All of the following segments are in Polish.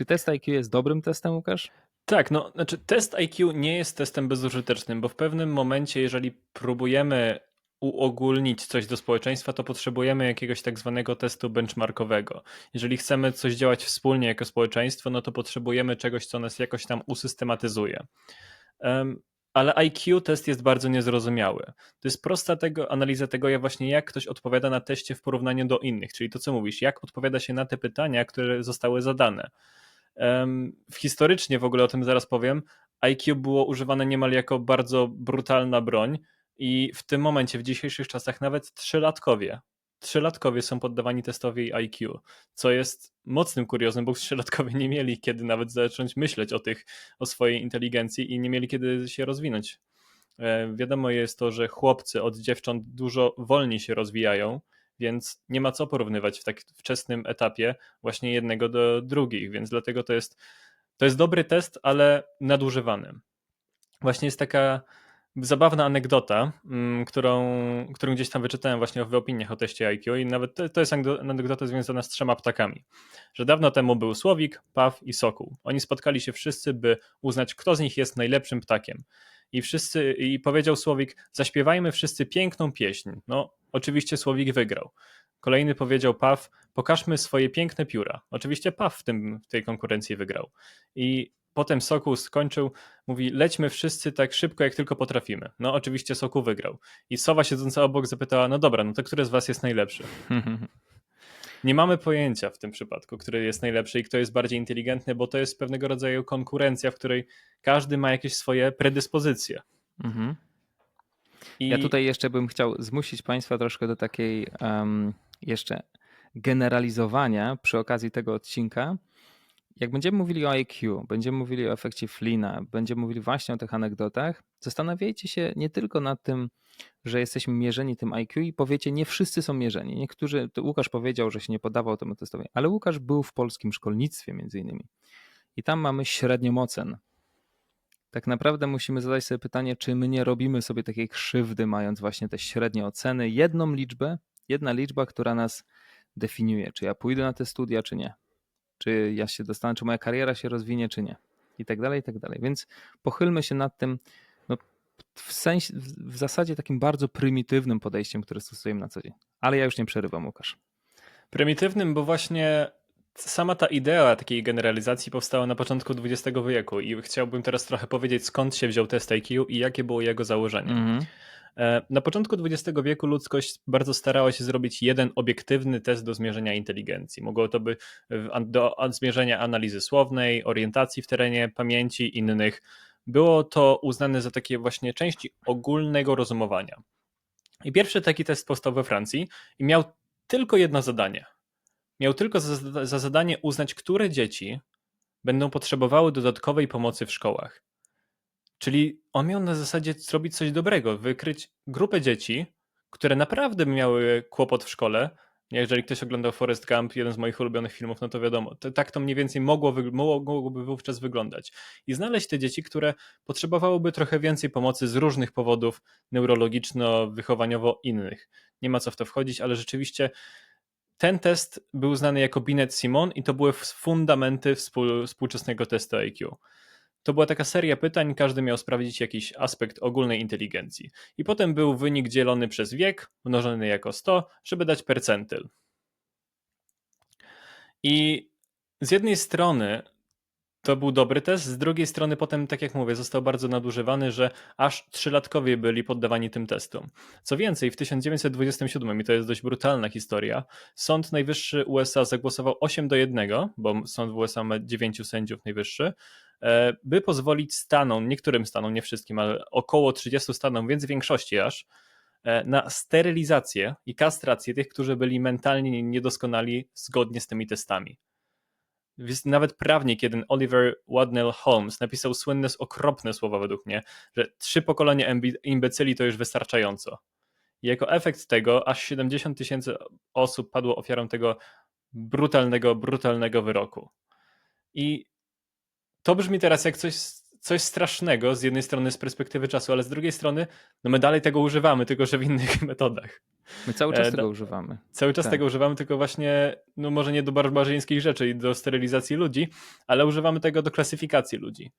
Czy test IQ jest dobrym testem, Łukasz? Tak, no znaczy test IQ nie jest testem bezużytecznym, bo w pewnym momencie, jeżeli próbujemy uogólnić coś do społeczeństwa, to potrzebujemy jakiegoś tak zwanego testu benchmarkowego. Jeżeli chcemy coś działać wspólnie jako społeczeństwo, no to potrzebujemy czegoś, co nas jakoś tam usystematyzuje. Um, ale IQ test jest bardzo niezrozumiały. To jest prosta tego, analiza tego, jak właśnie jak ktoś odpowiada na teście w porównaniu do innych, czyli to co mówisz, jak odpowiada się na te pytania, które zostały zadane. Historycznie w ogóle o tym zaraz powiem, IQ było używane niemal jako bardzo brutalna broń i w tym momencie, w dzisiejszych czasach nawet trzylatkowie trzylatkowie są poddawani testowi IQ, co jest mocnym kuriozem, bo trzylatkowie nie mieli kiedy nawet zacząć myśleć o tych, o swojej inteligencji i nie mieli kiedy się rozwinąć. E, wiadomo jest to, że chłopcy od dziewcząt dużo wolniej się rozwijają, więc nie ma co porównywać w tak wczesnym etapie właśnie jednego do drugich, więc dlatego to jest, to jest dobry test, ale nadużywany. Właśnie jest taka zabawna anegdota, mm, którą, którą gdzieś tam wyczytałem właśnie w opiniach o teście IQ i nawet to, to jest anegdota związana z trzema ptakami. Że dawno temu był Słowik, Paw i Sokół. Oni spotkali się wszyscy, by uznać, kto z nich jest najlepszym ptakiem. I wszyscy, i powiedział Słowik, zaśpiewajmy wszyscy piękną pieśń. No, oczywiście Słowik wygrał. Kolejny powiedział Paw, pokażmy swoje piękne pióra. Oczywiście Paw w, tym, w tej konkurencji wygrał. I Potem Sokół skończył, mówi: Lećmy wszyscy tak szybko, jak tylko potrafimy. No, oczywiście Sokół wygrał. I sowa siedząca obok zapytała: No dobra, no to który z was jest najlepszy? Nie mamy pojęcia w tym przypadku, który jest najlepszy i kto jest bardziej inteligentny, bo to jest pewnego rodzaju konkurencja, w której każdy ma jakieś swoje predyspozycje. Mhm. I... Ja tutaj jeszcze bym chciał zmusić Państwa troszkę do takiej um, jeszcze generalizowania przy okazji tego odcinka, jak będziemy mówili o IQ, będziemy mówili o efekcie Flina, będziemy mówili właśnie o tych anegdotach, zastanawiajcie się nie tylko nad tym, że jesteśmy mierzeni tym IQ i powiecie, nie wszyscy są mierzeni. Niektórzy, Łukasz powiedział, że się nie podawał temu testowi, ale Łukasz był w polskim szkolnictwie między innymi. I tam mamy średnią ocen. Tak naprawdę musimy zadać sobie pytanie, czy my nie robimy sobie takiej krzywdy, mając właśnie te średnie oceny, jedną liczbę, jedna liczba, która nas definiuje, czy ja pójdę na te studia, czy nie czy ja się dostanę, czy moja kariera się rozwinie, czy nie. I tak dalej, i tak dalej. Więc pochylmy się nad tym no, w, sensie, w zasadzie takim bardzo prymitywnym podejściem, które stosujemy na co dzień. Ale ja już nie przerywam, Łukasz. Prymitywnym, bo właśnie sama ta idea takiej generalizacji powstała na początku XX wieku i chciałbym teraz trochę powiedzieć, skąd się wziął test IQ i jakie było jego założenie. Mm -hmm. E, na początku XX wieku ludzkość bardzo starała się zrobić jeden obiektywny test do zmierzenia inteligencji. Mogło to być do zmierzenia analizy słownej, orientacji w terenie, pamięci innych. Było to uznane za takie właśnie części ogólnego rozumowania. I pierwszy taki test powstał we Francji i miał tylko jedno zadanie. Miał tylko za, za zadanie uznać, które dzieci będą potrzebowały dodatkowej pomocy w szkołach. Czyli on miał na zasadzie zrobić coś dobrego, wykryć grupę dzieci, które naprawdę miały kłopot w szkole. Jeżeli ktoś oglądał Forest Gump, jeden z moich ulubionych filmów, no to wiadomo, to, tak to mniej więcej mogło, mogłoby wówczas wyglądać. I znaleźć te dzieci, które potrzebowałyby trochę więcej pomocy z różnych powodów neurologiczno-wychowaniowo innych. Nie ma co w to wchodzić, ale rzeczywiście ten test był znany jako Binet-Simon i to były fundamenty współczesnego testu IQ. To była taka seria pytań, każdy miał sprawdzić jakiś aspekt ogólnej inteligencji. I potem był wynik dzielony przez wiek, mnożony jako 100, żeby dać percentyl. I z jednej strony to był dobry test, z drugiej strony potem, tak jak mówię, został bardzo nadużywany, że aż trzylatkowie byli poddawani tym testom. Co więcej, w 1927, i to jest dość brutalna historia, Sąd Najwyższy USA zagłosował 8 do 1, bo sąd w USA ma 9 sędziów najwyższy, by pozwolić stanom, niektórym stanom, nie wszystkim, ale około 30 stanom, więc większości aż, e, na sterylizację i kastrację tych, którzy byli mentalnie niedoskonali zgodnie z tymi testami nawet prawnik jeden, Oliver Wadnell Holmes, napisał słynne, okropne słowa według mnie, że trzy pokolenia imbecyli to już wystarczająco. I jako efekt tego aż 70 tysięcy osób padło ofiarą tego brutalnego, brutalnego wyroku. I to brzmi teraz jak coś coś strasznego z jednej strony z perspektywy czasu, ale z drugiej strony no my dalej tego używamy, tylko że w innych metodach. My cały czas E, tego używamy. Cały czas Tak. tego używamy, tylko właśnie, no może nie do barbarzyńskich rzeczy i do sterylizacji ludzi, ale używamy tego do klasyfikacji ludzi.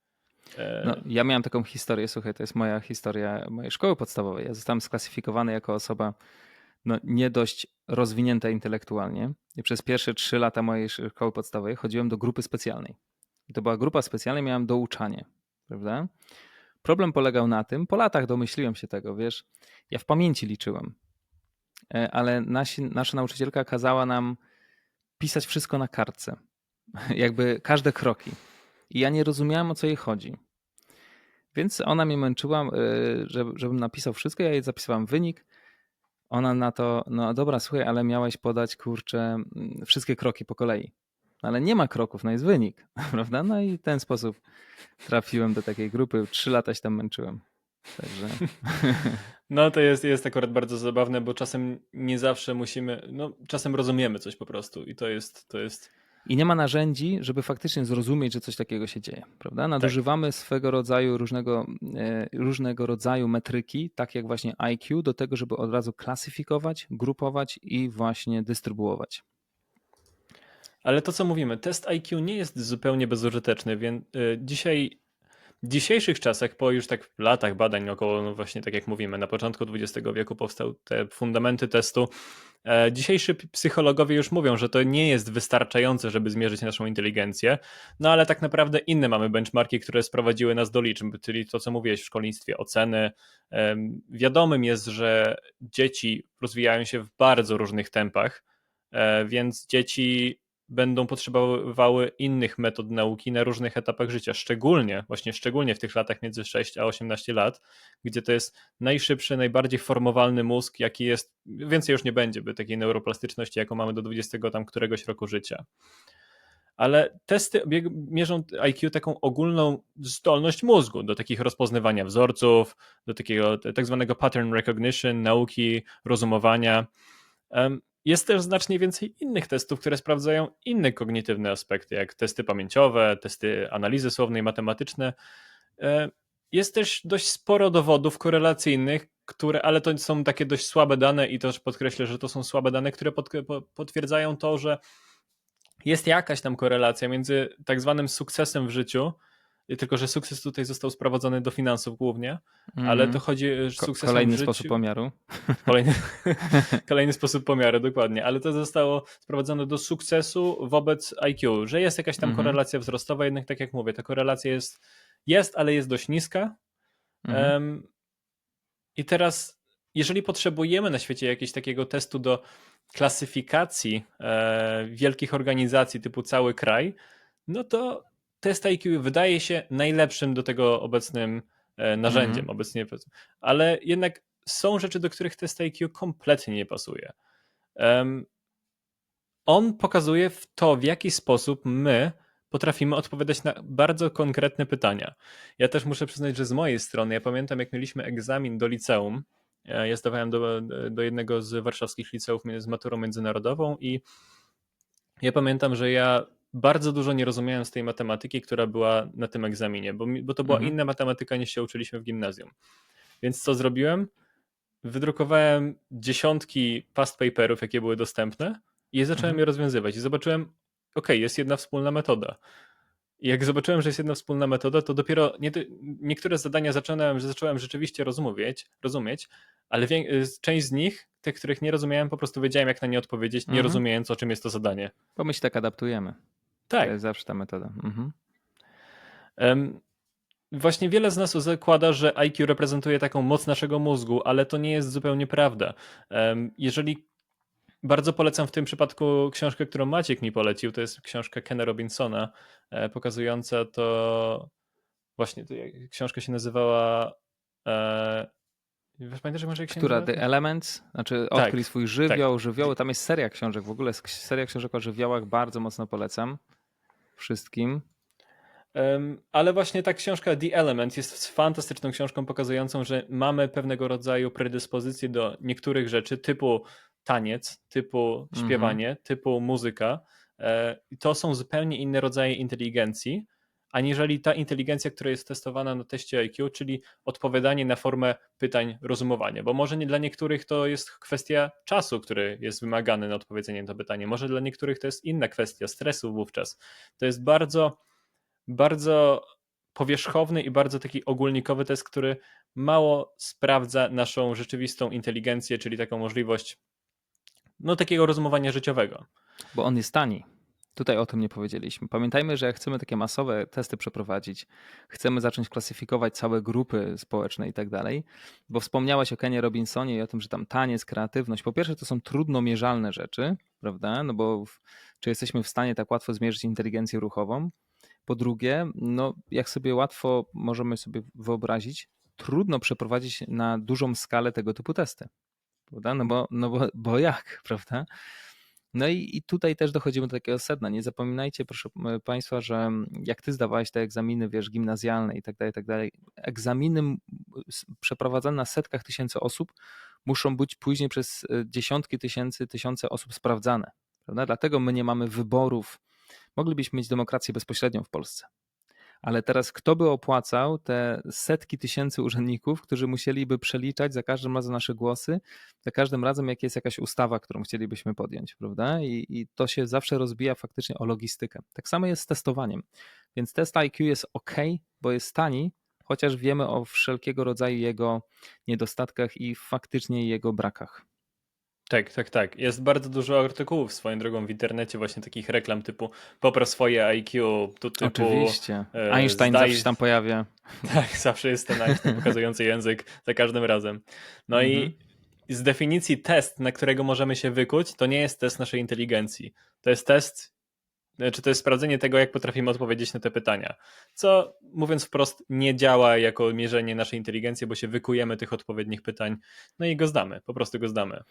E, No, ja miałem taką historię, słuchaj, to jest moja historia mojej szkoły podstawowej. Ja zostałem sklasyfikowany jako osoba no, nie dość rozwinięta intelektualnie. I przez pierwsze trzy lata mojej szkoły podstawowej chodziłem do grupy specjalnej. To była grupa specjalna, miałem douczanie, prawda? Problem polegał na tym, po latach domyśliłem się tego, wiesz, ja w pamięci liczyłem, E, ale nasi, nasza nauczycielka kazała nam pisać wszystko na kartce, jakby każde kroki. I ja nie rozumiałem, o co jej chodzi. Więc ona mnie męczyła, żeby, żebym napisał wszystko. Ja jej zapisywałem wynik. Ona na to, no dobra, słuchaj, ale miałeś podać, kurczę, wszystkie kroki po kolei. Ale nie ma kroków, no jest wynik, prawda? No i w ten sposób trafiłem do takiej grupy. Trzy lata się tam męczyłem. Także No to jest, jest akurat bardzo zabawne, bo czasem nie zawsze musimy, no czasem rozumiemy coś po prostu i to jest, to jest, I nie ma narzędzi, żeby faktycznie zrozumieć, że coś takiego się dzieje, prawda? Nadużywamy swego rodzaju różnego, e, różnego rodzaju metryki, tak jak właśnie IQ, do tego, żeby od razu klasyfikować, grupować i właśnie dystrybuować. Ale to co mówimy, test IQ nie jest zupełnie bezużyteczny, więc y, dzisiaj, w dzisiejszych czasach, po już tak latach badań około, no właśnie tak jak mówimy, na początku XX wieku powstały te fundamenty testu, e, Dzisiejsi psychologowie już mówią, że to nie jest wystarczające, żeby zmierzyć naszą inteligencję, no ale tak naprawdę inne mamy benchmarki, które sprowadziły nas do liczb, czyli to, co mówiłeś w szkolnictwie, oceny. Wiadomym jest, że dzieci rozwijają się w bardzo różnych tempach, e, więc dzieci będą potrzebowały innych metod nauki na różnych etapach życia, szczególnie, właśnie szczególnie w tych latach między 6 a 18 lat, gdzie to jest najszybszy, najbardziej formowalny mózg, jaki jest, więcej już nie będzie, by takiej neuroplastyczności, jaką mamy do 20 tam któregoś roku życia. Ale testy mierzą IQ taką ogólną zdolność mózgu do takich rozpoznawania wzorców, do takiego tak zwanego pattern recognition, nauki, rozumowania. Jest też znacznie więcej innych testów, które sprawdzają inne kognitywne aspekty, jak testy pamięciowe, testy analizy słownej, matematyczne. E, Jest też dość sporo dowodów korelacyjnych, które, ale to są takie dość słabe dane i też podkreślę, że to są słabe dane, które potwierdzają to, że jest jakaś tam korelacja między tak zwanym sukcesem w życiu, tylko że sukces tutaj został sprowadzony do finansów głównie, ale Mhm. to chodzi że Ko- sukcesem Kolejny życiu, sposób pomiaru. Kolejny, kolejny sposób pomiaru, dokładnie, ale to zostało sprowadzone do sukcesu wobec IQ, że jest jakaś tam Mhm. korelacja wzrostowa, jednak tak jak mówię, ta korelacja jest, jest ale jest dość niska. Mhm. Em, I teraz, jeżeli potrzebujemy na świecie jakiegoś takiego testu do klasyfikacji e, wielkich organizacji typu cały kraj, no to test IQ wydaje się najlepszym do tego obecnym e, narzędziem, Mhm. obecnie, ale jednak są rzeczy, do których test IQ kompletnie nie pasuje. Em, on pokazuje w to, w jaki sposób my potrafimy odpowiadać na bardzo konkretne pytania. Ja też muszę przyznać, że z mojej strony, ja pamiętam, jak mieliśmy egzamin do liceum. e, Ja zdawałem do, do jednego z warszawskich liceów z maturą międzynarodową i ja pamiętam, że ja bardzo dużo nie rozumiałem z tej matematyki, która była na tym egzaminie, bo, bo to była Mhm. inna matematyka niż się uczyliśmy w gimnazjum. Więc co zrobiłem? Wydrukowałem dziesiątki past paperów, jakie były dostępne i zacząłem Mhm. je rozwiązywać. I zobaczyłem, ok, jest jedna wspólna metoda. I jak zobaczyłem, że jest jedna wspólna metoda, to dopiero nie, niektóre zadania zacząłem, że zacząłem rzeczywiście rozumieć, rozumieć ale y, część z nich, tych, których nie rozumiałem, po prostu wiedziałem, jak na nie odpowiedzieć, nie Mhm. rozumiejąc, o czym jest to zadanie. Bo my się tak adaptujemy. Tak. To jest zawsze ta metoda. Mhm. Em, Właśnie wiele z nas zakłada, że IQ reprezentuje taką moc naszego mózgu, ale to nie jest zupełnie prawda. Em, Jeżeli bardzo polecam w tym przypadku książkę, którą Maciek mi polecił, to jest książka Kena Robinsona, e, pokazująca to. Właśnie, to książka się nazywała. E, pamiętasz, może jak Która? The Elements, znaczy Tak, odkryj swój żywioł, żywioły. Tam jest seria książek, w ogóle seria książek o żywiołach, bardzo mocno polecam wszystkim. Ale właśnie ta książka The Element jest fantastyczną książką pokazującą, że mamy pewnego rodzaju predyspozycje do niektórych rzeczy, typu taniec, typu śpiewanie, typu muzyka. E, To są zupełnie inne rodzaje inteligencji, aniżeli ta inteligencja, która jest testowana na teście IQ, czyli odpowiadanie na formę pytań rozumowania. Bo może nie dla niektórych to jest kwestia czasu, który jest wymagany na odpowiedzenie na to pytanie, może dla niektórych to jest inna kwestia stresu wówczas. To jest bardzo, bardzo powierzchowny i bardzo taki ogólnikowy test, który mało sprawdza naszą rzeczywistą inteligencję, czyli taką możliwość no, takiego rozumowania życiowego. Bo on jest tani. Tutaj o tym nie powiedzieliśmy. Pamiętajmy, że jak chcemy takie masowe testy przeprowadzić, chcemy zacząć klasyfikować całe grupy społeczne i tak dalej, bo wspomniałeś o Kenie Robinsonie i o tym, że tam taniec, kreatywność. Po pierwsze, to są trudno mierzalne rzeczy, prawda? No bo w, czy jesteśmy w stanie tak łatwo zmierzyć inteligencję ruchową? Po drugie, no jak sobie łatwo możemy sobie wyobrazić, trudno przeprowadzić na dużą skalę tego typu testy. Prawda? No bo, no bo, bo jak, prawda? No i, i tutaj też dochodzimy do takiego sedna. Nie zapominajcie, proszę Państwa, że jak ty zdawałeś te egzaminy, wiesz, gimnazjalne i tak dalej, i tak dalej, egzaminy przeprowadzane na setkach tysięcy osób muszą być później przez dziesiątki tysięcy, tysiące osób sprawdzane. Prawda? Dlatego my nie mamy wyborów. Moglibyśmy mieć demokrację bezpośrednią w Polsce ale teraz kto by opłacał te setki tysięcy urzędników, którzy musieliby przeliczać za każdym razem nasze głosy, za każdym razem, jak jest jakaś ustawa, którą chcielibyśmy podjąć, prawda? I, I, to się zawsze rozbija faktycznie o logistykę. Tak samo jest z testowaniem. Więc test IQ jest ok, bo jest tani, chociaż wiemy o wszelkiego rodzaju jego niedostatkach i faktycznie jego brakach. Tak, tak, tak. Jest bardzo dużo artykułów swoją drogą w internecie, właśnie takich reklam typu popra swoje IQ, tu typu... Oczywiście. E, Einstein zdaj... zawsze się tam pojawia. Tak, zawsze jest ten Einstein pokazujący język za każdym razem. No mhm. i z definicji test, na którego możemy się wykuć, to nie jest test naszej inteligencji. To jest test, czy to jest sprawdzenie tego, jak potrafimy odpowiedzieć na te pytania. Co, mówiąc wprost, nie działa jako mierzenie naszej inteligencji, bo się wykujemy tych odpowiednich pytań, no i go zdamy, po prostu go zdamy.